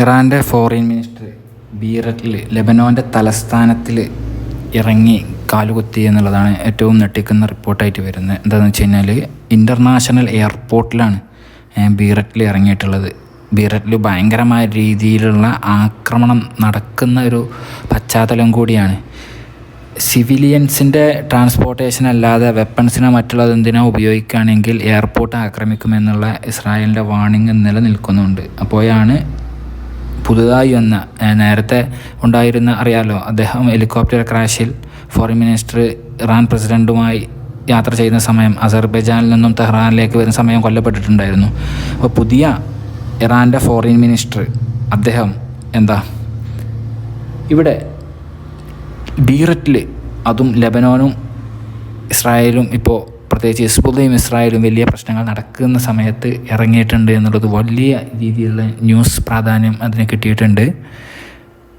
ഇറാന്റെ foreign minister ബീററ്റിൽ ലെബനോന്റെ തലസ്ഥാനത്തിൽ ഇറങ്ങി കാലുകുത്തി എന്നുള്ളതാണ് ഏറ്റവും ഞെട്ടിക്കുന്ന റിപ്പോർട്ടായിട്ട് വരുന്നത്. എന്താണെന്ന് വെച്ച് കഴിഞ്ഞാൽ ഇന്റർനാഷണൽ എയർപോർട്ടിലാണ് ബീററ്റിൽ ഇറങ്ങിയിട്ടുള്ളത്. ബീററ്റിൽ ഭയങ്കരമായ രീതിയിലുള്ള ആക്രമണം നടക്കുന്ന ഒരു പശ്ചാത്തലം കൂടിയാണ്. സിവിലിയൻസിന്റെ ട്രാൻസ്പോർട്ടേഷൻ അല്ലാതെ വെപ്പൺസിനോ മറ്റുള്ളത് എന്തിനോ ഉപയോഗിക്കുകയാണെങ്കിൽ എയർപോർട്ട് ആക്രമിക്കുമെന്നുള്ള ഇസ്രായേലിന്റെ വാണിംഗ് നിലനിൽക്കുന്നുണ്ട്. അപ്പോഴാണ് പുതുതായി വന്ന നേരത്തെ ഉണ്ടായിരുന്ന അറിയാലോ അദ്ദേഹം ഹെലികോപ്റ്റർ ക്രാഷിൽ ഫോറിൻ മിനിസ്റ്റർ ഇറാൻ പ്രസിഡന്റുമായി യാത്ര ചെയ്യുന്ന സമയം അസർബൈജാനിൽ നിന്നും തെഹ്റാനിലേക്ക് വരുന്ന സമയം കൊല്ലപ്പെട്ടിട്ടുണ്ടായിരുന്നു. അപ്പോൾ പുതിയ ഇറാന്റെ ഫോറിൻ മിനിസ്റ്റർ അദ്ദേഹം എന്താ? ഇവിടെ ബീററ്റിൽ അതും ലെബനോനും ഇസ്രായേലും ഇപ്പോൾ പ്രത്യേകിച്ച് ഹിസ്ബുള്ളയും ഇസ്രായേലും വലിയ പ്രശ്നങ്ങൾ നടക്കുന്ന സമയത്ത് ഇറങ്ങിയിട്ടുണ്ട് എന്നുള്ളത് വലിയ രീതിയിലുള്ള ന്യൂസ് പ്രാധാന്യം അതിന് കിട്ടിയിട്ടുണ്ട്.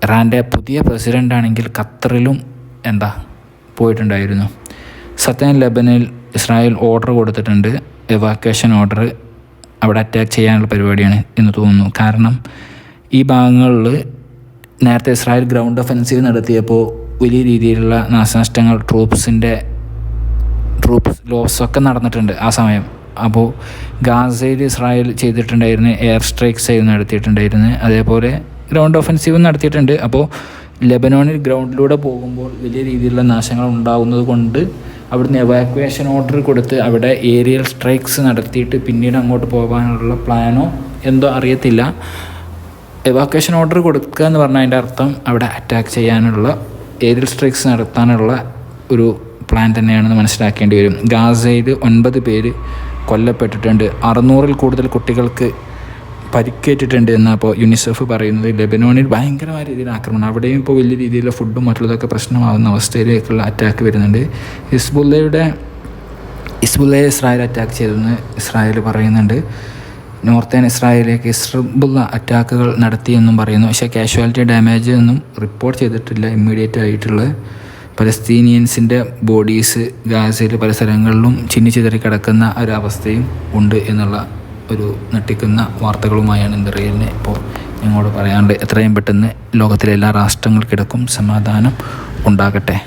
ഇറാന്റെ പുതിയ പ്രസിഡന്റ് ആണെങ്കിൽ ഖത്തറിലും എന്താ പോയിട്ടുണ്ടായിരുന്നു. സത്യൻ ലബനിൽ ഇസ്രായേൽ ഓർഡർ കൊടുത്തിട്ടുണ്ട്. എവാക്വേഷൻ ഓർഡർ അവിടെ അറ്റാക്ക് ചെയ്യാനുള്ള പരിപാടിയാണ് എന്ന് തോന്നുന്നു. കാരണം ഈ ഭാഗങ്ങളിൽ നേരത്തെ ഇസ്രായേൽ ഗ്രൗണ്ട് ഒഫൻസീവ് നടത്തിയപ്പോൾ വലിയ രീതിയിലുള്ള നാശനഷ്ടങ്ങൾ ട്രൂപ്സിന്റെ ട്രൂപ്സ് ലോസ് ഒക്കെ നടന്നിട്ടുണ്ട് ആ സമയം. അപ്പോൾ ഗാസയിൽ ഇസ്രായേൽ ചെയ്തിട്ടുണ്ടായിരുന്നു എയർ സ്ട്രൈക്സ് നടത്തിയിട്ടുണ്ടായിരുന്നു അതേപോലെ ഗ്രൗണ്ട് ഒഫൻസീവ് നടത്തിയിട്ടുണ്ട്. അപ്പോൾ ലെബനോണിൽ ഗ്രൗണ്ടിലൂടെ പോകുമ്പോൾ വലിയ രീതിയിലുള്ള നാശങ്ങൾ ഉണ്ടാകുന്നത് കൊണ്ട് അവിടുന്ന് എവാക്വേഷൻ ഓർഡർ കൊടുത്ത് അവിടെ ഏരിയൽ സ്ട്രൈക്സ് നടത്തിയിട്ട് പിന്നീട് അങ്ങോട്ട് പോകാനുള്ള പ്ലാനോ എന്തോ അറിയത്തില്ല. എവാക്വേഷൻ ഓർഡർ കൊടുക്കുക എന്ന് പറഞ്ഞാൽ അതിന്റെ അർത്ഥം അവിടെ അറ്റാക്ക് ചെയ്യാനുള്ള ഏരിയൽ സ്ട്രൈക്സ് നടത്താനുള്ള ഒരു പ്ലാൻ തന്നെയാണെന്ന് മനസ്സിലാക്കേണ്ടി വരും. ഗാസയിൽ ഒൻപത് പേര് കൊല്ലപ്പെട്ടിട്ടുണ്ട്. അറുന്നൂറിൽ കൂടുതൽ കുട്ടികൾക്ക് പരിക്കേറ്റിട്ടുണ്ട് എന്നാണ് ഇപ്പോൾ യുനിസെഫ് പറയുന്നത്. ലെബനോണിൽ ഭയങ്കരമായ രീതിയിൽ ആക്രമണം. അവിടെയും ഇപ്പോൾ വലിയ രീതിയിലുള്ള ഫുഡും മറ്റുള്ളതൊക്കെ പ്രശ്നമാകുന്ന അവസ്ഥയിലേക്കുള്ള അറ്റാക്ക് വരുന്നുണ്ട്. ഹിസ്ബുല്ലയുടെ ഇസ്ബുല്ലയെ ഇസ്രായേൽ അറ്റാക്ക് ചെയ്തെന്ന് ഇസ്രായേൽ പറയുന്നുണ്ട്. നോർത്തേൺ ഇസ്രായേലിലേക്ക് ഇസ്രബുള്ള അറ്റാക്കുകൾ നടത്തിയെന്നും പറയുന്നു. പക്ഷേ കാഷ്വാലിറ്റി ഡാമേജ് ഒന്നും റിപ്പോർട്ട് ചെയ്തിട്ടില്ല. ഇമ്മീഡിയറ്റ് ആയിട്ടുള്ള പലസ്തീനിയൻസിന്റെ ബോഡീസ് ഗാസയിൽ പല സ്ഥലങ്ങളിലും ചിന്നി ചിതറി കിടക്കുന്ന ഒരവസ്ഥയും ഉണ്ട് എന്നുള്ള ഒരു നട്ടിക്കുന്ന വാർത്തകളുമായാണ് ഇന്ത്യറിയലിന് ഇപ്പോൾ ഞങ്ങളോട് പറയാണ്ട് എത്രയും പെട്ടെന്ന് ലോകത്തിലെ എല്ലാ രാഷ്ട്രങ്ങൾക്കിടക്കും സമാധാനം ഉണ്ടാകട്ടെ.